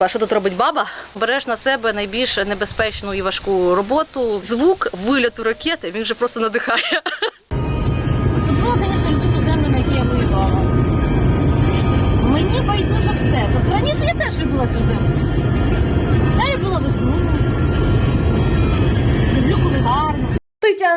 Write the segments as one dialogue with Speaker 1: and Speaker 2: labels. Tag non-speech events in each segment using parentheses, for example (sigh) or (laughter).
Speaker 1: А що тут робить баба? Береш на себе найбільш небезпечну і важку роботу. Звук вильоту ракети він же просто надихає.
Speaker 2: Особливо, звісно, люблю ту землю, на якій я воювала. Мені байдуже все. Тобто раніше я теж любила цю землю.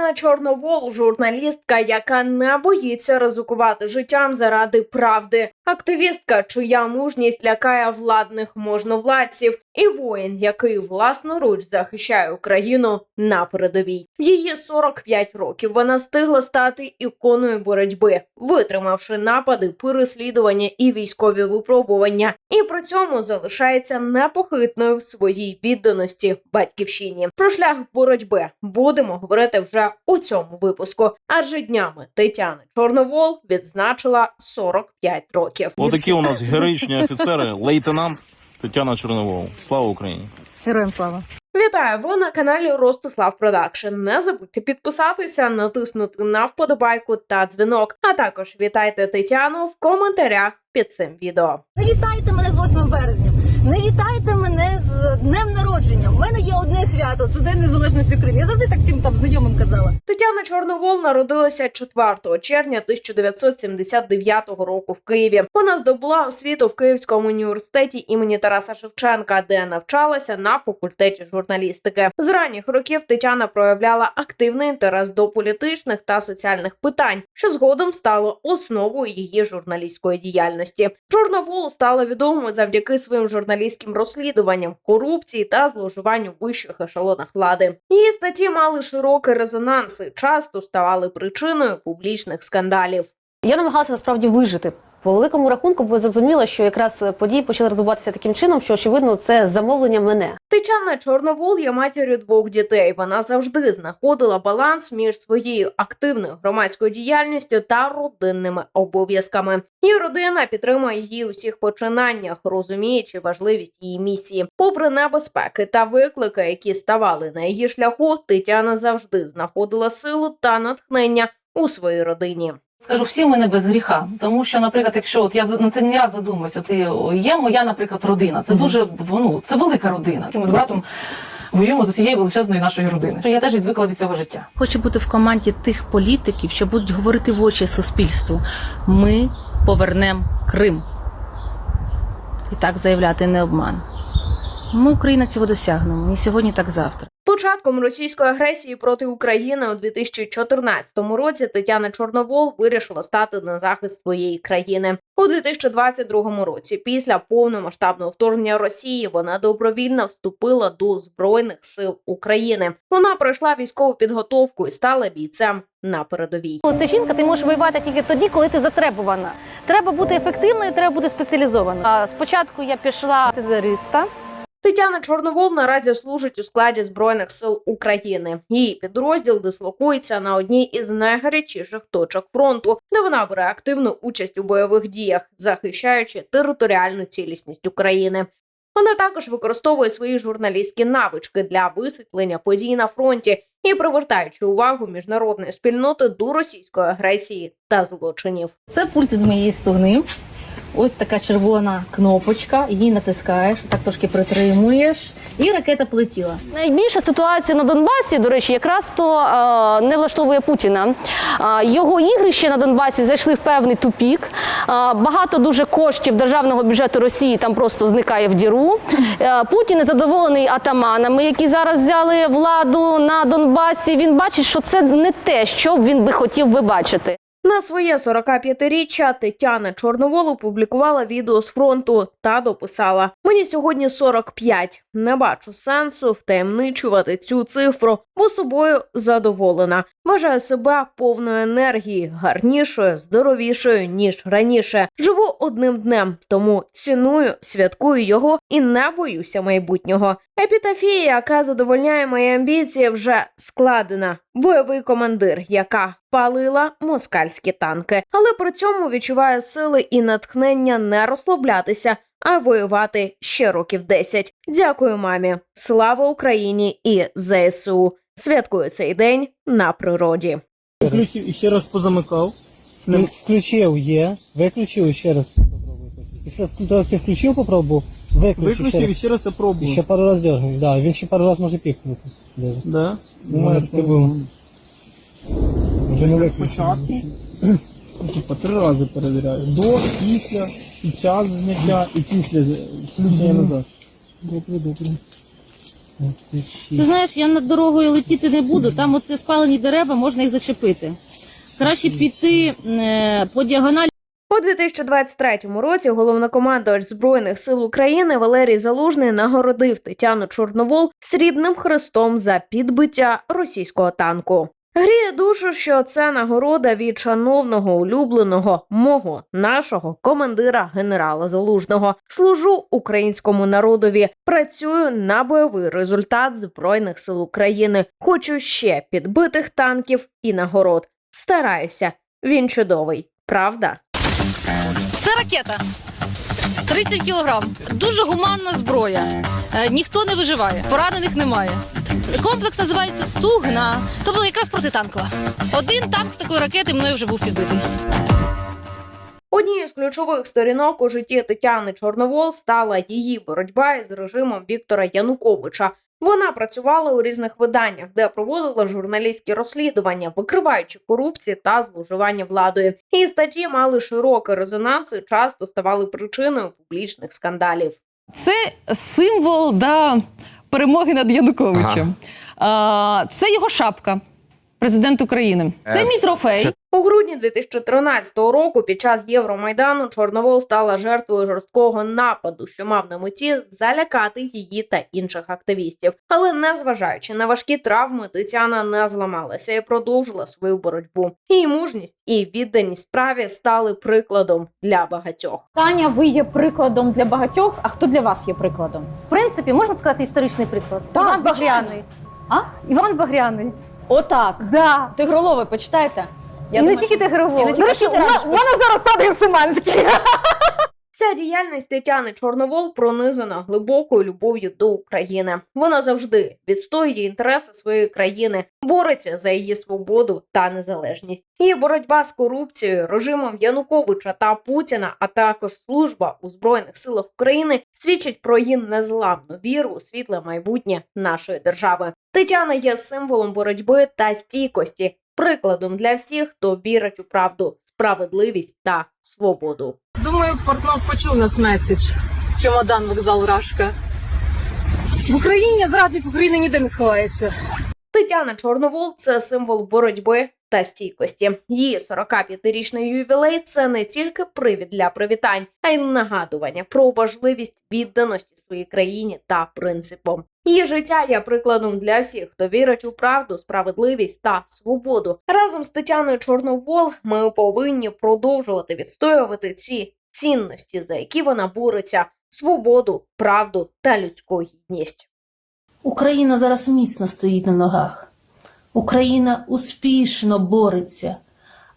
Speaker 3: Тетяна Чорновол, журналістка, яка не боїться ризикувати життям заради правди, активістка, чия мужність лякає владних можновладців, і воїн, який власноруч захищає Україну на передовій. Її 45 років вона встигла стати іконою боротьби, витримавши напади, переслідування і військові випробування, і при цьому залишається непохитною в своїй відданості батьківщині. Про шлях боротьби будемо говорити вже у цьому випуску. Адже днями Тетяни Чорновол відзначила 45 років.
Speaker 4: Отакі у нас героїчні офіцери, (laughs) лейтенант Тетяна Чорновол. Слава Україні!
Speaker 2: Героям слава.
Speaker 3: Вітаю! Ви на каналі Ростислав Продакшн. Не забудьте підписатися, натиснути на вподобайку та дзвінок. А також вітайте Тетяну в коментарях під цим відео.
Speaker 2: Вітайте мене з 8 березня. Не вітайте мене з днем народження. У мене є одне свято це День Незалежності України. Я завжди так всім там знайомим казала.
Speaker 3: Тетяна Чорновол народилася 4 червня 1979 року в Києві. Вона здобула освіту в Київському університеті імені Тараса Шевченка, де навчалася на факультеті журналістики. З ранніх років Тетяна проявляла активний інтерес до політичних та соціальних питань, що згодом стало основою її журналістської діяльності. Чорновол стала відомою завдяки своїм журналістським розслідуванням корупції та зловживанню в вищих ешелонах влади. Її статті мали широкий резонанс і часто ставали причиною публічних скандалів.
Speaker 5: Я намагалася насправді вижити. По великому рахунку, бо зрозуміла, що якраз події почали розвиватися таким чином, що очевидно це замовлення мене.
Speaker 3: Тетяна Чорновол є матір'ю двох дітей. Вона завжди знаходила баланс між своєю активною громадською діяльністю та родинними обов'язками. Її родина підтримує її у всіх починаннях, розуміючи важливість її місії. Попри небезпеки та виклики, які ставали на її шляху, Тетяна завжди знаходила силу та натхнення у своїй родині.
Speaker 6: Скажу, всі ми не без гріха. Тому що, наприклад, якщо от я на це не раз задумуюся, от є моя, наприклад, родина. Це дуже ну, це велика родина. Ми з братом воюємо з усією величезною нашої родини. Я теж відвикла від цього життя.
Speaker 1: Хочу бути в команді тих політиків, що будуть говорити в очі суспільству. Ми повернемо Крим. І так заявляти не обман. Ми, Україна, цього досягнемо. Ні сьогодні, так завтра.
Speaker 3: Початком російської агресії проти України у 2014 році Тетяна Чорновол вирішила стати на захист своєї країни. У 2022 році, після повномасштабного вторгнення Росії, вона добровільно вступила до збройних сил України. Вона пройшла військову підготовку і стала бійцем на передовій.
Speaker 5: Коли ти жінка, ти можеш воювати тільки тоді, коли ти затребувана. Треба бути ефективною, треба бути спеціалізованою. А спочатку я пішла терориста.
Speaker 3: Тетяна Чорновол наразі служить у складі збройних сил України. Її підрозділ дислокується на одній із найгарячіших точок фронту, де вона бере активну участь у бойових діях, захищаючи територіальну цілісність України. Вона також використовує свої журналістські навички для висвітлення подій на фронті і привертаючи увагу міжнародної спільноти до російської агресії та злочинів.
Speaker 2: Це пульт від моєї стогни. Ось така червона кнопочка, її натискаєш, так трошки притримуєш, і ракета полетіла.
Speaker 5: Найбільша ситуація на Донбасі, до речі, якраз то е, не влаштовує Путіна. Е, його ігрища на Донбасі зайшли в певний тупік. Е, багато дуже коштів державного бюджету Росії там просто зникає в діру. Е, Путін незадоволений атаманами, які зараз взяли владу на Донбасі. Він бачить, що це не те, що він би хотів би бачити.
Speaker 3: На своє 45-річчя Тетяна Чорновол опублікувала відео з фронту та дописала: Мені сьогодні 45. Не бачу сенсу втаємничувати цю цифру, бо собою задоволена. Вважаю себе повною енергії, гарнішою, здоровішою ніж раніше. Живу одним днем, тому ціную, святкую його і не боюся майбутнього. Епітафія, яка задовольняє мої амбіції, вже складена. Бойовий командир, яка палила москальські танки, але при цьому відчуває сили і натхнення не розслаблятися, а воювати ще років 10. Дякую, мамі. Слава Україні і ЗСУ. Святкую цей день на природі.
Speaker 7: Включив і ще раз позамикав. Включив є, виключив і ще раз попробуй. Після ти включив, попробував, Виключив
Speaker 8: Виключив
Speaker 7: ще
Speaker 8: і
Speaker 7: раз.
Speaker 8: ще раз
Speaker 7: І
Speaker 8: опробував.
Speaker 7: ще пару разів дергнув. Да, він ще пару разів може пікнути. Даже.
Speaker 8: Да?
Speaker 7: У мене таке було. Вже не виключив.
Speaker 8: Спочатку. Ну, Типа три рази перевіряю. До, після, під час зняття і після з- включення назад.
Speaker 7: Добре, добре.
Speaker 2: Ти знаєш, я над дорогою летіти не буду. Там оце спалені дерева, можна їх зачепити. Краще піти е, по діагоналі.
Speaker 3: У 2023 році головнокомандувач збройних сил України Валерій Залужний нагородив Тетяну Чорновол срібним хрестом за підбиття російського танку. Гріє душу, що це нагорода від шановного улюбленого мого нашого командира генерала Залужного. Служу українському народові. Працюю на бойовий результат збройних сил України. Хочу ще підбитих танків і нагород. Стараюся. Він чудовий, правда?
Speaker 2: Ракета. 30 кілограм. Дуже гуманна зброя. Е, ніхто не виживає, поранених немає. Комплекс називається Стугна, тобто якраз протитанкова. Один танк з такої ракети мною вже був підбитий.
Speaker 3: Однією з ключових сторінок у житті Тетяни Чорновол стала її боротьба із режимом Віктора Януковича. Вона працювала у різних виданнях, де проводила журналістські розслідування, викриваючи корупції та зловживання владою. Її статті мали широкий резонанс і часто ставали причиною публічних скандалів.
Speaker 9: Це символ да, перемоги над Януковичем. А, це його шапка, президент України. Це мій трофей.
Speaker 3: У грудні 2013 року під час Євромайдану Чорновол стала жертвою жорсткого нападу, що мав на меті залякати її та інших активістів. Але незважаючи на важкі травми, Тетяна не зламалася і продовжила свою боротьбу. Її мужність і відданість справі стали прикладом для багатьох.
Speaker 10: Таня, ви є прикладом для багатьох. А хто для вас є прикладом?
Speaker 5: В принципі, можна сказати історичний приклад.
Speaker 10: Так,
Speaker 5: Іван
Speaker 10: звичайно.
Speaker 5: Багряний.
Speaker 10: А?
Speaker 5: Іван Багряний.
Speaker 10: Отак.
Speaker 5: Да.
Speaker 10: Тигролови, почитайте.
Speaker 5: і не тільки Тигровол.
Speaker 10: і не
Speaker 5: До
Speaker 10: тільки
Speaker 5: речі,
Speaker 10: ти
Speaker 5: у мене- у мене зараз сад Герсиманський.
Speaker 3: Вся діяльність Тетяни Чорновол пронизана глибокою любов'ю до України. Вона завжди відстоює інтереси своєї країни, бореться за її свободу та незалежність. Її боротьба з корупцією, режимом Януковича та Путіна, а також служба у збройних силах України свідчить про її незламну віру у світле майбутнє нашої держави. Тетяна є символом боротьби та стійкості, прикладом для всіх, хто вірить у правду, справедливість та свободу.
Speaker 6: Думаю, Портнов почув нас меседж. Чемодан, вокзал, Рашка. В Україні зрадник України ніде не сховається.
Speaker 3: Тетяна Чорновол це символ боротьби та стійкості. Її 45-річний ювілей це не тільки привід для привітань, а й нагадування про важливість відданості своїй країні та принципам. Її життя є прикладом для всіх, хто вірить у правду, справедливість та свободу. Разом з Тетяною Чорновол ми повинні продовжувати відстоювати ці цінності, за які вона бореться: свободу, правду та людську гідність.
Speaker 1: Україна зараз міцно стоїть на ногах. Україна успішно бореться.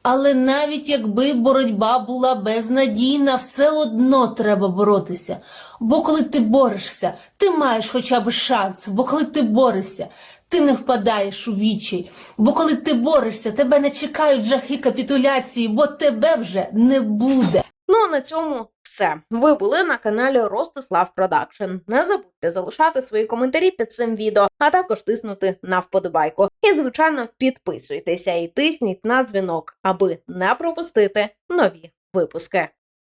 Speaker 1: Але навіть якби боротьба була безнадійна, все одно треба боротися. Бо коли ти борешся, ти маєш хоча б шанс. Бо коли ти борешся, ти не впадаєш у відчай. Бо коли ти борешся, тебе не чекають жахи капітуляції, бо тебе вже не буде.
Speaker 3: Ну а на цьому все. Ви були на каналі Ростислав Продакшн. Не забудьте залишати свої коментарі під цим відео, а також тиснути на вподобайку. І, звичайно, підписуйтеся і тисніть на дзвінок, аби не пропустити нові випуски.